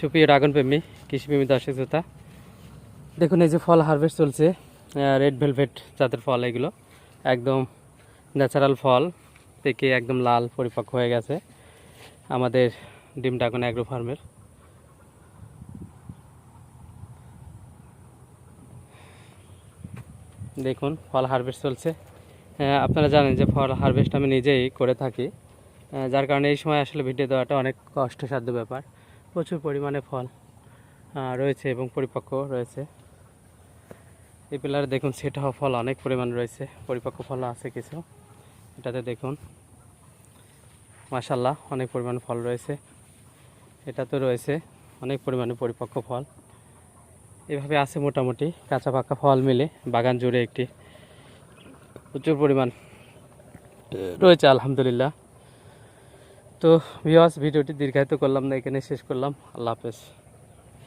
সুপ্রিয় ড্রাগন প্রেমী কৃষিপ্রেমী দর্শক শ্রোতা, দেখুন এই যে ফল হারভেস্ট চলছে রেড ভেলভেট জাতের ফল এগুলো, একদম ন্যাচারাল ফল, পেকে একদম লাল পরিপক্ক হয়ে গেছে আমাদের ডিম ড্রাগন অ্যাগ্রো ফার্মের দেখুন ফল হারভেস্ট চলছে। আপনারা জানেন যে ফল হারভেস্ট আমি নিজেই করে থাকি যার কারণে এই সময় আসলে ভিডিও দেওয়াটা অনেক কষ্টসাধ্য ব্যাপার। প্রচুর পরিমাণে ফল রয়েছে এবং পরিপক্ক রয়েছে। এই পিলারে দেখুন সেট হওয়া ফল অনেক পরিমাণ রয়েছে, পরিপক্ক ফল আছে কিছু। এটাতে দেখুন মাসাল্লাহ অনেক পরিমাণ ফল রয়েছে। এটা তো রয়েছে অনেক পরিমাণে পরিপক্ক ফল। এভাবে আছে মোটামুটি কাঁচা পাকা ফল মিলে, বাগান জুড়ে একটি প্রচুর পরিমাণ রয়েছে, আলহামদুলিল্লাহ। তো ভিওয়াস ভিডিওটি দীর্ঘায়িত করলাম না এখানে শেষ করলাম। আল্লাহ হাফেজ।